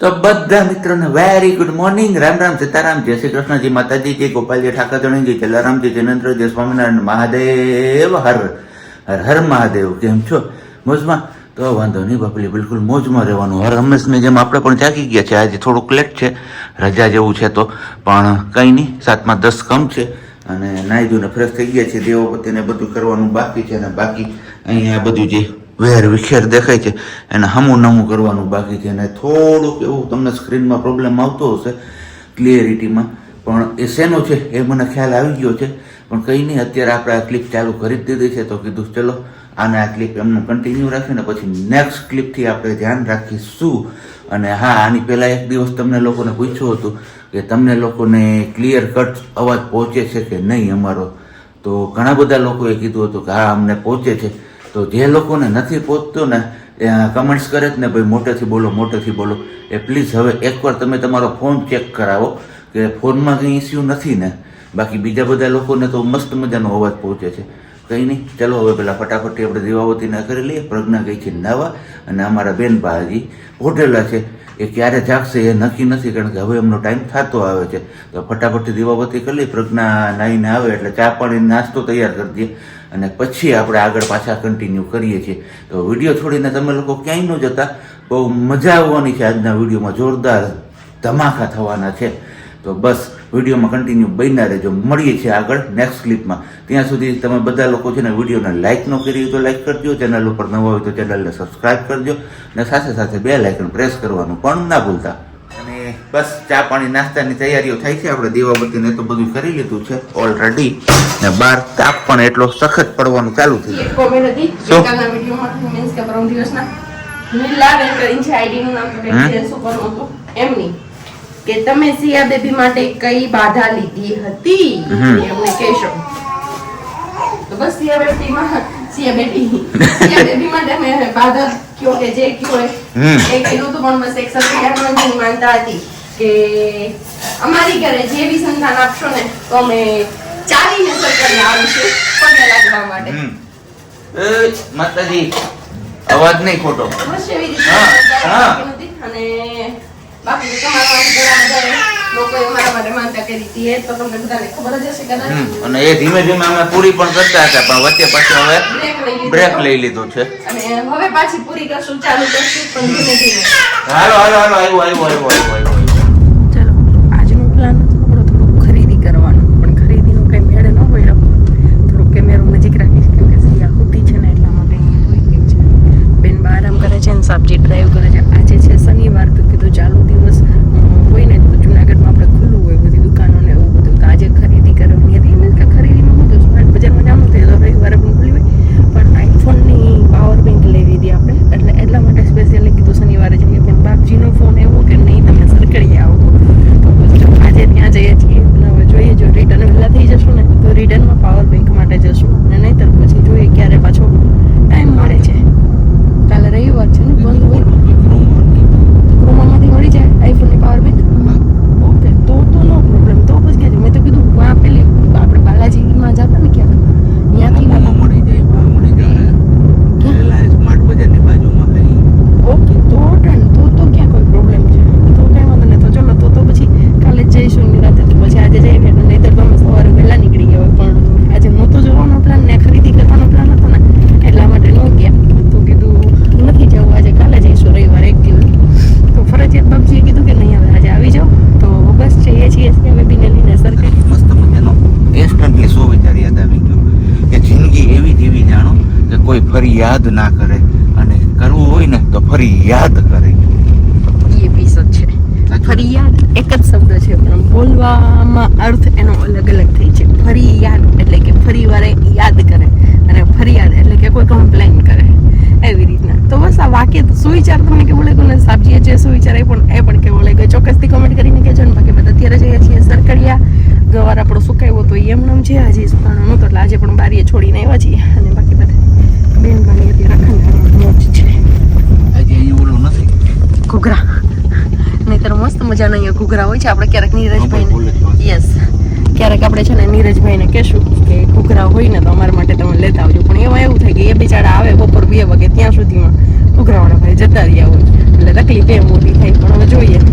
તો બધા મિત્રોને very good morning Ram Ram, Sitaram, જય શ્રી કૃષ્ણજી, માતાજી, જય ગોપાલજી ઠાકરજણીજી જલારામજી જિનેન્દ્રજી સ્વામિનારાયણ, મહાદેવ, હર હર હર મહાદેવ. કેમ છો? મોજમાં? તો વાંધો નહીં બાપલી બિલકુલ મોજમાં રહેવાનું. હર હંમેશની જેમ આપણે પણ જાગી ગયા છે આજે થોડુંક લેટ છે, રજા જેવું છે તો. પણ કંઈ નહીં, સાતમાં દસ કમ છે અને નાહી ધોઈને ફ્રેશ થઈ ગયા છે દેવપતિને બધું કરવાનું બાકી છે અને બાકી અહીંયા બધું જે વેર વિખેર દેખાય છે એને હમું નમું કરવાનું બાકી છે અને થોડુંક એવું તમને સ્ક્રીનમાં પ્રોબ્લેમ આવતો હશે ક્લિયરિટીમાં પણ એ શેનો છે એ મને ખ્યાલ આવી ગયો છે. પણ કંઈ નહીં, અત્યારે આપણે આ ક્લિપ ચાલુ કરી જ દીધી છે તો કીધું ચલો, આને આ ક્લિપ એમનું કન્ટિન્યુ રાખીને પછી નેક્સ્ટ ક્લિપથી આપણે ધ્યાન રાખીશું. અને હા, આની પહેલાં એક દિવસ તમને લોકોને પૂછ્યું હતું કે તમને લોકોને ક્લિયર કટ અવાજ પહોંચે છે કે નહીં અમારો? તો ઘણા બધા લોકોએ કીધું હતું કે હા, અમને પહોંચે છે. તો જે લોકોને નથી પહોંચતો ને, એ કમેન્ટ્સ કરે જ ને, ભાઈ મોટેથી બોલો મોટેથી બોલો. એ પ્લીઝ હવે એકવાર તમે તમારો ફોન ચેક કરાવો, કે ફોનમાં કંઈ ઇસ્યુ નથી ને, બાકી બીજા બધા લોકોને તો મસ્ત મજાનો અવાજ પહોંચે છે. કંઈ નહીં, ચાલો હવે પેલા ફટાફટી આપણે દીવાવતીને કરી લઈએ, પ્રજ્ઞા ગઈ છે નાવા, અને અમારા બેન ભાજી હોટેલા છે. એ ક્યારે જાગશે એ નક્કી નથી, કારણ કે હવે એમનો ટાઈમ થતો આવે છે. તો ફટાફટથી દીવાબત્તી કરી લઈએ, પ્રજ્ઞા નાહીને આવે એટલે ચા પાણી નાસ્તો તૈયાર કરી દઈએ. અને પછી આપણે આગળ પાછા કન્ટિન્યુ કરીએ છીએ. તો વીડિયો છોડીને તમે લોકો ક્યાંય ન જતા. બહુ મજા આવવાની છે આજના વિડીયોમાં. જોરદાર ધમાકા થવાના છે. તો બસ, વિડીયોમાં કન્ટિન્યુ બન્યા રહેજો. મળીએ છીએ આગળ નેક્સ્ટ ક્લિપમાં ત્યાં સુધી તમે બધા લોકો છે ને વિડીયોને લાઇક ન કરી તો લાઇક કરજો. ચેનલ ઉપર નવા હોય તો ચેનલને સબસ્ક્રાઇબ કરજો. અને સાથે સાથે બે લાઇકન પ્રેસ કરવાનું પણ ના ભૂલતા. બસ ચા પાણી નાસ્તાની તૈયારીઓ થાય છે. આપણે દીવાબત્તીને તો બધું કરી લીધું છે ઓલરેડી ને બહાર તાપ પણ એટલો સખત પડવાનું ચાલુ થઈ ગયું. કે તમે સિયા બેબી માટે કઈ બાધા લીધી હતી? એમને કહેશો. તો બસ સિયા બેબીમાં સિયા બેટી સિયા બેટી માટે અમે બાધા કયો કે જે કયો એ. કીધું હતું પણ બસ એક સત્ય હનુમાનજીની માનતા હતી કે અમારી ઘરે જે બી સંતાન આપશો ને તો અમે ચાલીને સરકાર આવીશું પગે લાગવા માટે. એ માતાજી અવાજ નહીં ખોટો. બસ એવી રીતે હા, હા. અને બાકી તમારા બધા અને એ ધીમે ધીમે અમે પૂરી પણ કરતા હતા પણ વચ્ચે પાછું હવે બ્રેક લઈ લીધો. છે. હવે પાછી પૂરી કરશું ચાલુ કરશું હાલો હાલો હાલો આવ્યું આવ્યું આવ્યું આવ્યો આવ્યો ચાલો આજનો પ્લાન હતો આપણો થોડુંક ખરીદી કરવાનો પણ ખરીદીનો કંઈ મેળ ન પડ્યો થોડુંક કેમેરો નજીક રાખીશ કેમ કે સિયા હોતી છે ને એટલા માટે અહીંયા હોઈ ગઈ છે બેન બા આરામ કરે છે ને સાબજી ડ્રાઈવ કરે છે આજે છે શનિવાર તો કીધું ચાલુ દિવસ અમ, હોય ને તો જુનાગઢમાં આપણે ખુલ્લું હોય બધી દુકાનો ને એવું બધું તો આજે ખરીદી કરવાની હતી મીન્સ કે ખરીદીમાં બધું સ્માર્ટ બજારમાં જવાનું થયું તો રવિવારે પણ ખુલ્લી હોય પણ આઈફોનની પાવર બેંક લેવી હતી આપણે એટલે એટલા માટે સ્પેશિયલી કીધું શનિવારે જઈએ પણ બાપજીનો ફોન એવો કે નહીં તમે સરકડી આવો તો બસ જો આજે ત્યાં જઈએ છીએ અને હવે જોઈએ જો રિટર્ન વહેલા થઈ જશું ને તો રિટર્નમાં પાવર બેંક માટે જશું અને નહીંતર પછી જોઈએ ક્યારે પાછો ટાઈમ મળે છે કાલે રવિવાર છે ને બંધ હોય ક્રોમામાંથી મળી જાય આઈફોનની પાવર બેંક ઓકે તો તો નો પ્રોબ્લેમ તો પછી ક્યાં છે? મેં તો કીધું આ પેલી આપણે બાલાજીમાં જતા ને ક્યાંક ત્યાંથી આમાં મળી જાય બહુ મળી જાય રિલાયન્સ સ્માર્ટ બજારની બાજુમાં કઈ ઓકે તો ડન તો તો ક્યાં કોઈ પ્રોબ્લેમ છે તો કાંઈ વાંધો નહીં તો ચલો તો તો પછી કાલે જ જઈશું એની રાતે તો પછી આજે જઈએ ને નહીંતર તો અમે સવારે વહેલા નીકળી ગયા હોય પણ આજે નહોતો જવાનો પ્લાન ને ખરીદી કરવાનો પ્લાન હતો ને એટલા માટે ન ગયા તો કીધું નથી જવું આજે કાલે જઈશું રવિવારે એક દિવસ તો ફરજિયાત બાપજીએ કીધું કે નહીં હવે આજે આવી જાઓ તો બસ જઈએ છીએ અમે બેબીને લઈને સરકારી મસ્ત મજાનો ઇન્સ્ટન્ટલી શું વિચાર યાદ આવી ગયો કે જિંદગી એવી જેવી જાણો કે કોઈ ફરી યાદ ના કરે અને કરવું હોય ને તો ફરી યાદ કરે. એ જ છે. ફરિયાદ એક જ શબ્દ છે પણ બોલવામાં અર્થ એનો અલગ અલગ થઈ છે. ફરિયાદ એટલે કે ફરી વારે યાદ કરે અને ફરિયાદ એટલે કે કોઈ કમ્પ્લેન કરે. એવી રીતના. તો બસ આ વાક્ય સુવિચાર તમને કેવું લાગ્યું? ને સાબજીએ જે સુવિચાર એ પણ એ પણ કેવું લાગ્યો? ચોક્કસથી કોમેન્ટ કરીને કહેજો ને. બાકી બધા અત્યારે જઈએ છીએ સરકડિયા. ગવાર આપણો સુકાયો તો એમ નામ છે. આજે સુકાણો નહોતો એટલે આજે પણ બારીએ છોડીને આવ્યા છીએ. અને બાકી બધા બેન બાની અત્યારે અખંડ મોજ છે આજે અહીં ઓલું નથી ઘૂઘરા નહીતર મસ્ત મજાના અહીંયા ઘૂઘરા હોય છે આપણે ક્યારેક નીરજભાઈને યસ ક્યારેક આપણે છે ને નીરજભાઈને કહેશું કે ઘૂઘરા હોય ને તો અમારા માટે તમે લેતા આવજો પણ એમાં એવું થાય કે એ બિચારા આવે બપોર બે વાગે ત્યાં સુધીમાં ઘૂઘરાવાળા ભાઈ જતા રહ્યા હોય એટલે તકલીફ એ મોટી થાય પણ હવે જોઈએ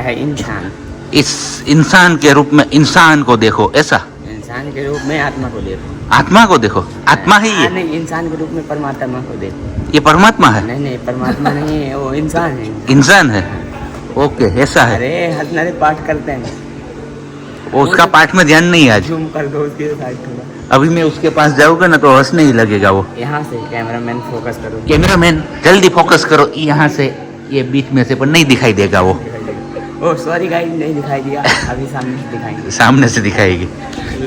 है इंसान इस इंसान के रूप में इंसान को देखो ऐसा इंसान के रूप में आत्मा को देखो आत्मा को देखो आत्मा है हाँ, ये नहीं इंसान के रूप में परमात्मा को देखो। ये परमात्मा है? नहीं नहीं परमात्मा नहीं है वो इंसान है। इंसान है? ओके ऐसा है। अरे पाठ करते हैं। वो उसका पाठ में ध्यान नहीं है आज। जूम कर दो उसके थोड़ा। अभी मैं उसके पास जाऊँगा ना तो हंसने ही लगेगा वो। यहाँ से कैमरामैन फोकस करो। कैमरामैन जल्दी फोकस करो। यहाँ से ये बीच में से पर नहीं दिखाई देगा वो। ओ सॉरी गाइस नहीं दिखाई दिया अभी सामने से दिखाएंगे સામને સે દિખાયેગી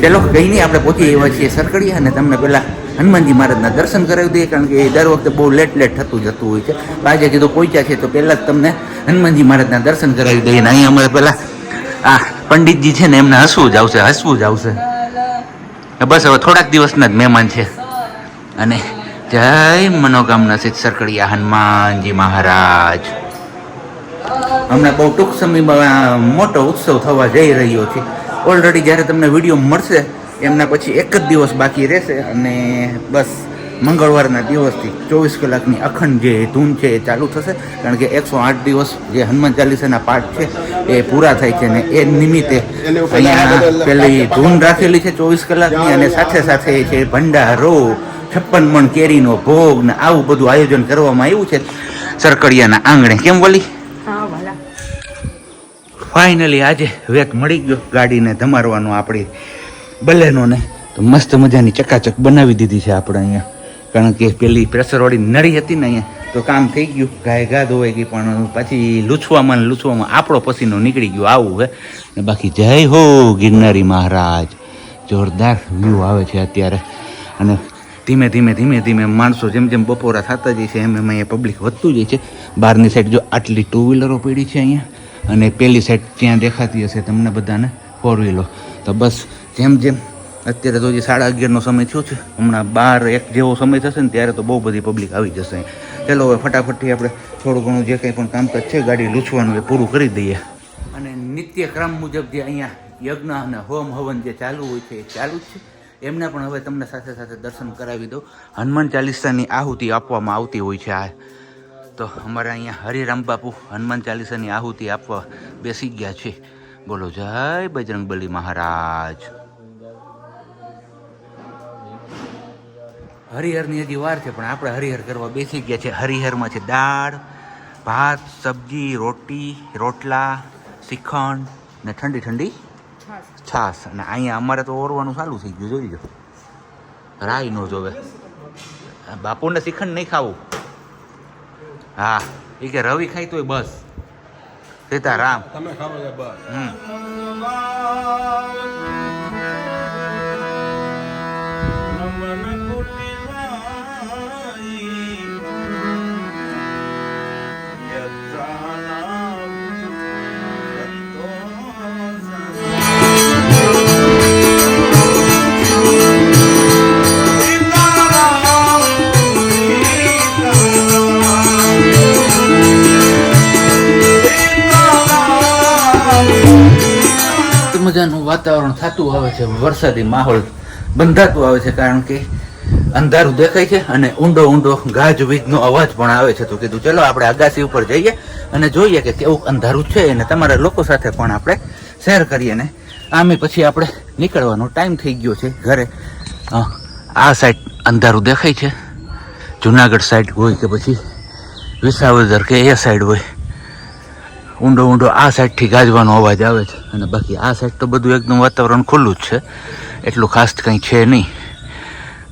ચલો કઈ નહીં આપણે પહોંચી એવા છીએ સરકડીયા અને તમને પેલા હનુમાનજી મહારાજના દર્શન કરાવી દઈએ કારણ કે એ દર વખતે બહુ લેટ લેટ થતું જતું હોય છે તો આજે કીધું પહોંચ્યા છે તો પહેલાં જ તમને હનુમાનજી મહારાજના દર્શન કરાવી દઈએ અને અહીંયા અમારે પેલા આ પંડિતજી છે ને એમને હસવું જ આવશે હસવું જ આવશે બસ હવે થોડાક દિવસના જ મહેમાન છે અને જય મનોકામના સિદ્ધ સરકડીયા હનુમાનજી મહારાજ હમણાં બહુ ટૂંક સમયમાં મોટો ઉત્સવ થવા જઈ રહ્યો છે. ઓલરેડી જ્યારે તમને વીડિયો મળશે એમના પછી એક જ દિવસ બાકી રહેશે અને બસ મંગળવારના દિવસથી ચોવીસ કલાકની અખંડ જે ધૂન છે એ ચાલુ થશે. કારણ કે એકસો આઠ દિવસ જે હનુમાન ચાલીસાના પાઠ છે એ પૂરા થાય છે ને એ નિમિત્તે અહીંયા પેલી ધૂન રાખેલી છે ચોવીસ કલાકની અને સાથે સાથે છે ભંડારો છપ્પન મણ કેરીનો ભોગ ને આવું બધું આયોજન કરવામાં આવ્યું છે. સરકડિયાના આંગણે. કેમ વાલા ફાઇનલી આજે વેત મળી ગયો ગાડીને ધમારવાનો આપણી બલેનોને. તો મસ્ત મજાની ચકાચક બનાવી દીધી છે આપણે અહીંયા. કારણ કે પેલી પ્રેશરવાળી નળી હતી ને અહીંયા, તો કામ થઈ ગયું. ગાય ગા ધોવાઈ ગઈ, પણ પછી લૂછવામાં લૂછવામાં આપણો પસીનો નીકળી ગયો આવું હે. ને બાકી જય હો ગિરનારી મહારાજ. જોરદાર વ્યૂ આવે છે અત્યારે. અને ધીમે ધીમે ધીમે ધીમે માણસો જેમ જેમ બપોરા થતા જાય છે, એમ એમ અહીંયા પબ્લિક વધતું જાય છે. બહારની સાઈડ જો આટલી ટુ વ્હીલરો પડી છે અહીંયા. અને પેલી સાઈડ ત્યાં દેખાતી હશે તમને બધાને ફોર વ્હીલો તો બસ, જેમ જેમ, અત્યારે તો જે સાડા અગિયારનો સમય થયો છે. હમણાં બાર એક જેવો સમય થશે ને ત્યારે તો બહુ બધી પબ્લિક આવી જશે ચાલો હવે ફટાફટથી આપણે થોડું ઘણું જે કંઈ પણ કામકાજ છે, ગાડી લૂછવાનું એ પૂરું કરી દઈએ. અને નિત્ય ક્રમ મુજબ જે અહીંયા યજ્ઞ અને હોમ હવન જે ચાલુ હોય છે, એ ચાલુ જ છે. એમને પણ હવે તમને સાથે સાથે દર્શન કરાવી દઉં. હનુમાન ચાલીસાની આહુતિ આપવામાં આવતી હોય છે આ. તો અમારા અહીંયા હરિરામ બાપુ હનુમાન ચાલીસાની આહુતિ આપવા બેસી ગયા છે. બોલો, જય બજરંગ બલી મહારાજ. હરિહરની હજી વાર છે, પણ આપણે હરિહર કરવા બેસી ગયા છે. હરિહરમાં છે દાળ, ભાત, સબ્જી, રોટી, રોટલા શ્રીખંડ ને ઠંડી ઠંડી છાસ અને અહીંયા અમારે તો ઓરવાનું ચાલુ થઈ ગયું, જોઈ લો. રાઈ નો જોવે. બાપુને શ્રીખંડ નહીં ખાવું. હા એ કે રવિ ખાઈ તોય બસ. સીતારામ. તમે ખાવ બસ. હમ. વાતાવરણ થતું આવે છે, વરસાદી માહોલ બંધાતું આવે છે, કારણ કે અંધારું દેખાય છે અને ઊંડો ઊંડો ગાજવીજનો અવાજ પણ આવે છે. તો કીધું, ચલો, આપણે અગાસી ઉપર જઈએ અને જોઈએ કે કેવું અંધારું છે અને તમારા લોકો સાથે પણ આપણે શેર કરીએ. ને આમે પછી આપણે નીકળવાનો ટાઈમ થઈ ગયો છે ઘરે. આ સાઈડ અંધારું દેખાય છે. જુનાગઢ સાઈડ હોય કે પછી વિસાવદર કે એ સાઈડ હોય. ઊંડો ઊંડો આ સાઈડથી ગાજવાનો અવાજ આવે છે. અને બાકી આ સાઈડ તો બધું એકદમ વાતાવરણ ખુલ્લું જ છે. એટલું ખાસ કંઈ છે નહીં.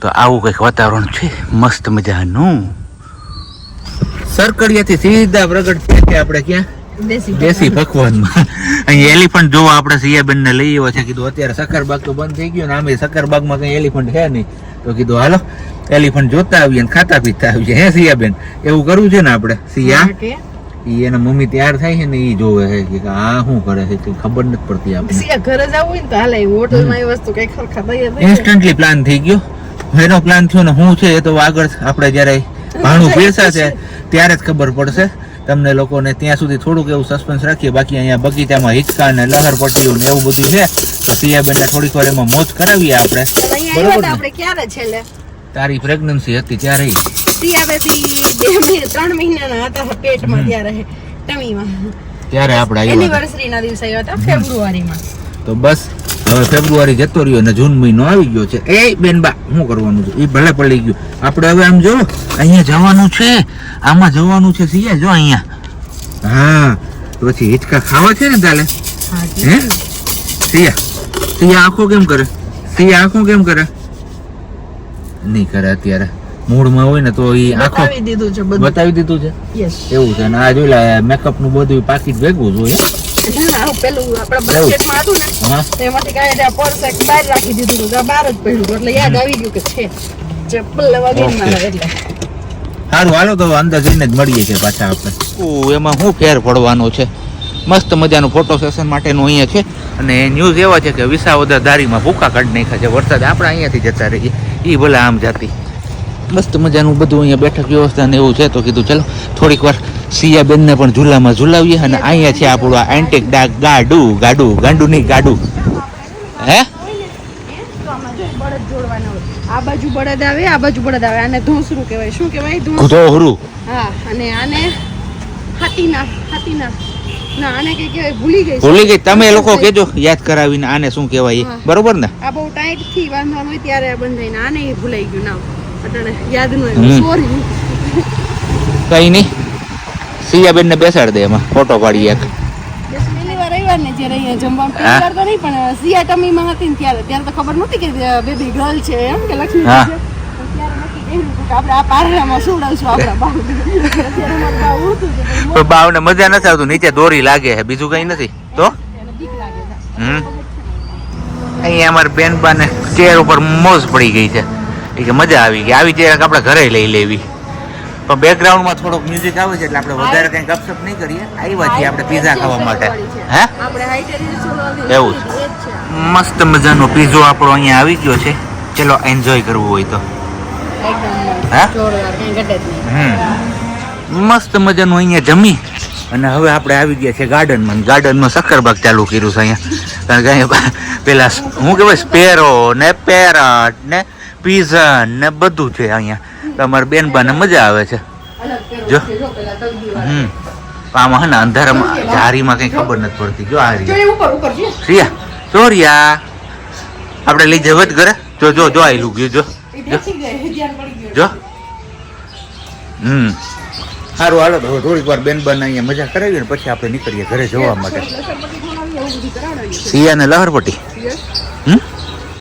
તો આવું કંઈક વાતાવરણ છે. મસ્ત મજાનું. સરકડિયાથી સીધા પ્રગટ થયા કે આપણે ક્યાં? દેશી પકવાનમાં. અહીં એલિફન્ટ જોવા આપણે સિયાબેન ને લઈ આવ્યા છે. કીધું અત્યારે સકરબાગ તો બંધ થઈ ગયો ને આમે સકરબાગમાં કંઈ એલિફન્ટ છે નહીં. તો કીધું હાલો એલિફન્ટ જોતા આવીએ ને ખાતા પીતા આવીએ. હે સિયાબેન એવું કરવું છે ને આપણે? સિયા? ઈ એના મમ્મી તૈયાર થાય છે ને ઈ જોવે છે કે આ શું કરે છે કઈ ખબર નથી પડતી આપણે સિયા ઘરે જવું હોય ને તો હાલે હોટલમાં એ વસ્તુ કઈ ખરખા દઈએ. ઇન્સ્ટન્ટલી પ્લાન થઈ ગયો. એનો પ્લાન થયો ને હું છે એ તો આગળ આપણે જ્યારે ભાણું છે ત્યારે જ ખબર પડશે. તમને લોકોને ત્યાં સુધી થોડુંક એવું સસ્પેન્સ રાખીએ. બાકી અહીંયા બગીચામાં હિચકા ને લહર પટ્ટીઓ ને એવું બધું છે. તો સિયાબેન થોડીક વાર એમાં મોજ કરાવીએ આપણે. બરોબર તારી પ્રેગ્નન્સી હતી ત્યારે સિયાબેથી બે મહિને ત્રણ મહિનાના હતા પેટમાં ત્યારે ટમીમાં. ત્યારે આપણે એનિવર્સરી ના દિવસે આવ્યા હતા ફેબ્રુઆરીમાં. તો બસ હવે ફેબ્રુઆરી જતો રહ્યો અને જૂન મહિનો આવી ગયો છે. એ બેનબા શું કરવાનું છે? એ ભલે પડી ગયું. આપણે હવે આમ જો અહીંયા જવાનું છે. આમાં જવાનું છે સિયા જો અહીંયા. હા તો પછી હિચકા ખાવા છે ને તાલે? હે સિયા સિયા આંખો કેમ કરે? સિયા આંખો કેમ કરે? નહીં કરે અત્યારે. મૂડમાં હોય ને તો એ આંખો બતાવી દીધું છે બધું. બતાવી દીધું છે? યસ એવું છે. અને આ જોઈ લે મેકઅપનું બધું પાકીટ ભેગું જ હોય પેલું આપણા બજેટમાં હતું ને એમાંથી કાંઈ પર્સ બહાર રાખી દીધું હતું. બહાર જ પડ્યું એટલે યાદ આવી ગયું કે છે. ચપ્પલ લેવા ગઈ ને એટલે. સારું હાલો તો અંદર જઈને જ મળીએ છીએ પાછા આપણે. એમાં શું ફેર પડવાનો છે? મસ્ત મજાનું ફોટો સેશન માટેનું અહીંયા છે. અને ન્યૂઝ એવા છે કે વિસાવદર દારીમાં ભૂકા કાઢી નાખ્યા છે. વરસાદ આપણે અહીંયાથી જતા રહીએ. એ ભલે આમ જાતી. મસ્ત મજાનું બધું અહીંયા બેઠક વ્યવસ્થા ને એવું છે તો કીધું ચલો થોડીક વાર સિયાબેનને પણ ઝૂલામાં ઝૂલાવીએ અને અહીંયા છે આપણું આ એન્ટેક ડાક ગાડું ગાડું ગાંડું નહીં ગાડું. હે? આ બાજુ બળદ આવે આ બાજુ બળદ આવે. આને ધોંસરું કહેવાય. શું કહેવાય? ધોંસ હા અને આને હાથીના હાથીના. ના આને કઈ કહેવાય ભૂલી ગઈ. ભૂલી ગઈ. તમે લોકો કેજો યાદ કરાવીને આને શું કહેવાય. બરોબર ને? આ બહુ ટાઈટથી બાંધવાનું હોય ત્યારે આ બંધાય આને ભૂલાઈ ગયું. નામ અટાણે યાદ સિયા બેન કઈ નહીં સિયાબેન ને બેસાડ દે એમાં. ફોટો પાડી એક. પહેલી વાર ને નહીં મજા નથી આવતું. નીચે દોરી લાગે છે. બીજું કઈ નથી. તો? અહીંયા અમારા બેન ને ચેર ઉપર મોજ પડી ગઈ છે. એ કે મજા આવી ગઈ. આવી ચેર આપણે ઘરે લઈ લેવી. પણ બેકગ્રાઉન્ડમાં થોડોક મ્યુઝિક આવે છે એટલે આપણે વધારે કંઈ ગપસપ નહીં કરીએ. આવ્યા છીએ આપણે પીઝા ખાવા માટે. હે? એવું છે. મસ્ત મજાનો પીઝો આપણો અહીંયા આવી ગયો છે. ચલો એન્જોય કરવું હોય તો. મસ્ત મજાનું અહીંયા જમી. અને હવે આપણે આવી ગયા છે ગાર્ડનમાં ગાર્ડનમાં શક્કરબાગ ચાલુ કર્યું છે અહીંયા. કારણ કે અહીંયા પેલા હું કહેવાય? સ્પેરો ને પેરટ ને પીઝન ને બધું છે અહીંયા. તમારે બેન બાને મજા આવે છે. જો. હમ. આમાં હે ને અંધારામાં જારીમાં કઈ ખબર નથી પડતી. જો આ રહી ઉપર ઉપર રિયા જો રિયા. આપણે લઈ જવું જ ઘરે. જો જો જો આવેલું ગયું જો. જો. હમ. સારું હાલો તો થોડીક વાર બેન બન અહીંયા મજા કરાવીએ ને પછી આપણે નીકળીએ ઘરે જવા માટે. શિયા પટ્ટી બનાવી એવું બધું કરાવડાવ્યું છે સિયા ને લહરપટ્ટી હમ?